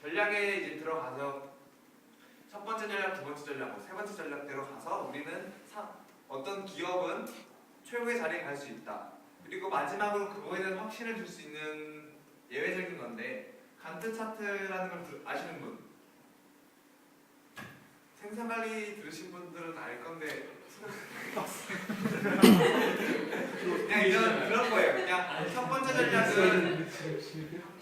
전략에 이제 들어가서 첫 번째 전략, 두 번째 전략, 뭐세 번째 전략대로 가서 우리는 사- 어떤 기업은 최고의 자리에 갈 수 있다. 그리고 마지막으로 그거에 대한 확신을 줄 수 있는 예외적인 건데 간트 차트라는 걸 들- 아시는 분? 생산관리 들으신 분들은 알 건데 그냥 그냥 첫 번째 전략은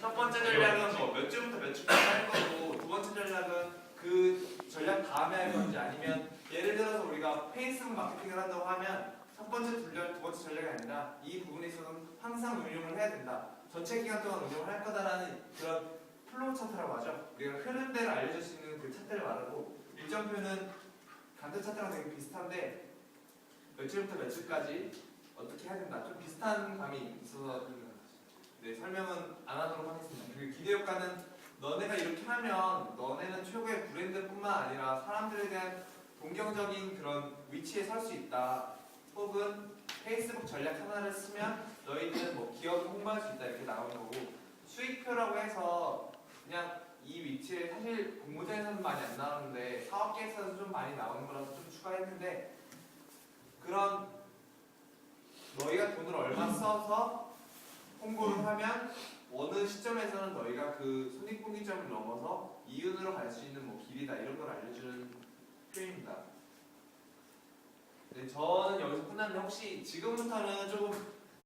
첫 번째 전략은 뭐몇 주부터 몇 주까지 할 거고 두 번째 전략은 그 전략 다음에 할 건지 아니면 예를 들어서 우리가 페이스북 마케팅을 한다고 하면 첫 번째 전략, 두 번째 전략이 아니라 이 부분에 있어서는 항상 운용을 해야 된다. 전체 기간 동안 운용을 할 거다라는 그런 플로우 차트라고 하죠. 우리가 흐름대로 알려줄 수 있는 그 차트를 말하고 일정표는 간트 차트랑 되게 비슷한데 며칠부터 며칠까지 어떻게 해야 된다. 좀 비슷한 감이 있어서 네, 설명은 안 하도록 하겠습니다. 그 기대 효과는 너네가 이렇게 하면 너네는 최고의 브랜드뿐만 아니라 사람들에 대한 동경적인 그런 위치에 설 수 있다. 혹은 페이스북 전략 하나를 쓰면 너희는 뭐 기업을 홍보할 수 있다 이렇게 나오는 거고 수익표라고 해서 그냥 이 위치에 사실 공모전에서는 많이 안 나오는데 사업계에서는 좀 많이 나오는 거라서 좀 추가했는데 그런 너희가 돈을 얼마 써서 홍보를 하면 어느 시점에서는 너희가 그 손익분기점을 넘어서 이윤으로 갈 수 있는 뭐 길이다 이런 걸 알려주는 표현입니다. 네, 저는 여기서 끝났는데 혹시 지금부터는 조금